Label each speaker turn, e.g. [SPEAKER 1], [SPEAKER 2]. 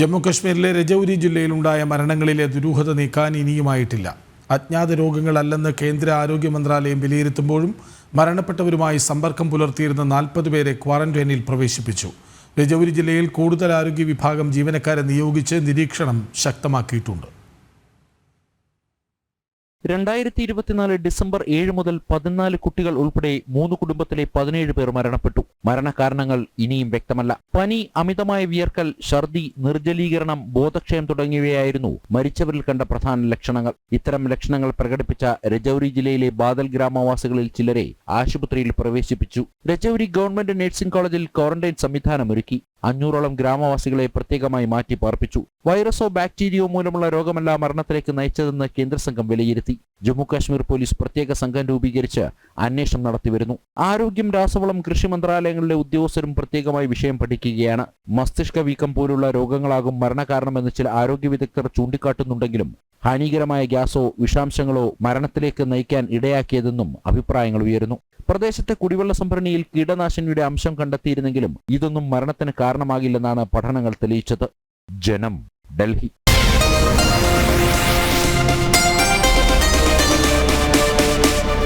[SPEAKER 1] ജമ്മുകശ്മീരിലെ രജൌരി ജില്ലയിലുണ്ടായ മരണങ്ങളിലെ ദുരൂഹത നീക്കാൻ ഇനിയുമായിട്ടില്ല. അജ്ഞാത രോഗങ്ങളല്ലെന്ന് കേന്ദ്ര ആരോഗ്യ മന്ത്രാലയം വിലയിരുത്തുമ്പോഴും മരണപ്പെട്ടവരുമായി സമ്പർക്കം പുലർത്തിയിരുന്ന നാൽപ്പത് പേരെ ക്വാറന്റൈനിൽ പ്രവേശിപ്പിച്ചു. രജൌരി ജില്ലയിൽ കൂടുതൽ ആരോഗ്യ വിഭാഗം ജീവനക്കാരെ നിയോഗിച്ച് നിരീക്ഷണം ശക്തമാക്കിയിട്ടുണ്ട്.
[SPEAKER 2] രണ്ടായിരത്തി ഇരുപത്തിനാല് ഡിസംബർ ഏഴ് മുതൽ പതിനാല് കുട്ടികൾ ഉൾപ്പെടെ മൂന്ന് കുടുംബത്തിലെ പതിനേഴ് പേർ മരണപ്പെട്ടു. മരണകാരണങ്ങൾ ഇനിയും വ്യക്തമല്ല. പനി അമിതമായ വിയർക്കൽ ഛർദി നിർജലീകരണം ബോധക്ഷയം തുടങ്ങിയവയായിരുന്നു മരിച്ചവരിൽ കണ്ട പ്രധാന ലക്ഷണങ്ങൾ. ഇത്തരം ലക്ഷണങ്ങൾ പ്രകടിപ്പിച്ച രജൌരി ജില്ലയിലെ ബാദൽ ഗ്രാമവാസികളിൽ ചിലരെ ആശുപത്രിയിൽ പ്രവേശിപ്പിച്ചു. രജൌരി ഗവൺമെന്റ് നഴ്സിംഗ് കോളേജിൽ ക്വാറന്റൈൻ സംവിധാനമൊരുക്കി. അഞ്ഞൂറോളം ഗ്രാമവാസികളെ പ്രത്യേകമായി മാറ്റി പാർപ്പിച്ചു. വൈറസോ ബാക്ടീരിയോ മൂലമുള്ള രോഗമല്ല മരണത്തിലേക്ക് നയിച്ചതെന്ന് കേന്ദ്രസംഘം വിലയിരുത്തി. ജമ്മുകാശ്മീർ പോലീസ് പ്രത്യേക സംഘം രൂപീകരിച്ച് അന്വേഷണം നടത്തിവരുന്നു ആരോഗ്യം രാസവളം കൃഷി മന്ത്രാലയങ്ങളിലെ ഉദ്യോഗസ്ഥരും പ്രത്യേകമായി വിഷയം പഠിക്കുകയാണ്. മസ്തിഷ്ക വീക്കം പോലുള്ള രോഗങ്ങളാകും മരണകാരണമെന്ന് ചില ആരോഗ്യ വിദഗ്ധർ ചൂണ്ടിക്കാട്ടുന്നുണ്ടെങ്കിലും ഹാനികരമായ ഗ്യാസോ വിഷാംശങ്ങളോ മരണത്തിലേക്ക് നയിക്കാൻ ഇടയാക്കിയതെന്നും അഭിപ്രായങ്ങൾ ഉയരുന്നു. പ്രദേശത്തെ കുടിവെള്ള സംഭരണിയിൽ കീടനാശിനിയുടെ അംശം കണ്ടെത്തിയിരുന്നെങ്കിലും ഇതൊന്നും മരണത്തിന് കാരണമാകില്ലെന്നാണ് പഠനങ്ങൾ തെളിയിച്ചത്. ജനം ഡൽഹി.